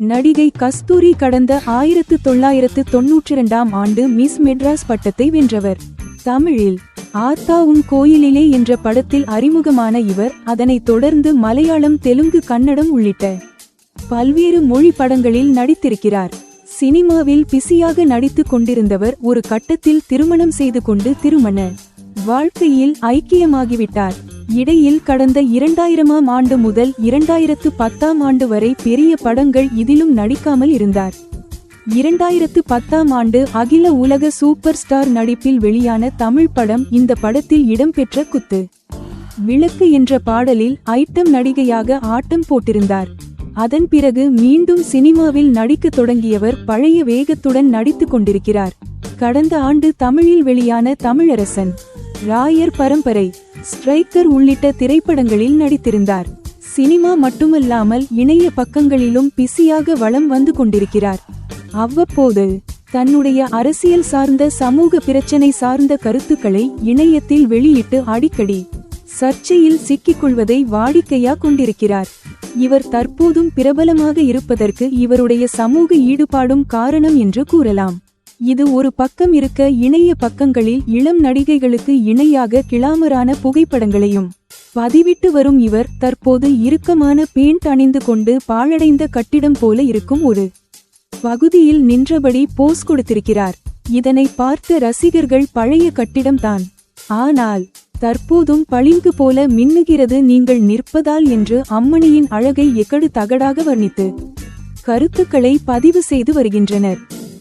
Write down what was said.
நடிகை கஸ்தூரி கடந்த ஆயிரத்து தொள்ளாயிரத்து தொன்னூற்றி இரண்டாம் ஆண்டு மிஸ் மெட்ராஸ் பட்டத்தை வென்றவர். தமிழில் ஆத்தா உன் கோயிலிலே என்ற படத்தில் அறிமுகமான இவர் அதனைத் தொடர்ந்து மலையாளம் தெலுங்கு கன்னடம் உள்ளிட்ட பல்வேறு மொழி படங்களில் நடித்திருக்கிறார். சினிமாவில் பிஸியாக நடித்துக் கொண்டிருந்தவர் ஒரு கட்டத்தில் திருமணம் செய்து கொண்டு திருமண வாழ்க்கையில் ஐக்கியமாகிவிட்டார். இடையில் கடந்த இரண்டாயிரமாம் ஆண்டு முதல் இரண்டாயிரத்து பத்தாம் ஆண்டு வரை பெரிய படங்கள் இதிலும் நடிக்காமல் இருந்தார். இரண்டாயிரத்து பத்தாம் ஆண்டு அகில உலக சூப்பர் ஸ்டார் நடிப்பில் வெளியான தமிழ் படம் இந்த படத்தில் இடம்பெற்ற குத்து. விளக்கு என்ற பாடலில் ஐட்டம் நடிகையாக ஆட்டம் போட்டிருந்தார். அதன் பிறகு மீண்டும் சினிமாவில் நடிக்கத் தொடங்கியவர் பழைய வேகத்துடன் நடித்துக் கொண்டிருக்கிறார். கடந்த ஆண்டு தமிழில் வெளியான தமிழரசன் ராயர் பரம்பரை ஸ்ட்ரைக்கர் உள்ளிட்ட திரைப்படங்களில் நடித்திருந்தார். சினிமா மட்டுமல்லாமல் இணைய பக்கங்களிலும் பிஸியாக வளம் வந்து கொண்டிருக்கிறார். அவ்வப்போது தன்னுடைய அரசியல் சார்ந்த சமூக பிரச்சனை சார்ந்த கருத்துக்களை இணையத்தில் வெளியிட்டு அடிக்கடி சர்ச்சையில் சிக்கிக்கொள்வதை வாடிக்கையா கொண்டிருக்கிறார். இவர் தற்போதும் பிரபலமாக இருப்பதற்கு இவருடைய சமூக ஈடுபாடும் காரணம் என்று கூறலாம். இது ஒரு பக்கம் இருக்க இணைய பக்கங்களில் இளம் நடிகைகளுக்கு இணையாக கிளாமரான புகைப்படங்களையும் பதிவிட்டு வரும் இவர் தற்போது இறுக்கமான பேண்ட் அணிந்து கொண்டு பாழடைந்த கட்டிடம் போல இருக்கும் ஒரு பகுதியில் நின்றபடி போஸ் கொடுத்திருக்கிறார். இதனை பார்த்த ரசிகர்கள் பழைய கட்டிடம்தான் ஆனால் தற்போதும் பளிங்கு போல மின்னுகிறது நீங்கள் நிற்பதால் என்று அம்மணியின் அழகை எக்கடு தகடாக வர்ணித்து கருத்துக்களை பதிவு செய்து வருகின்றனர்.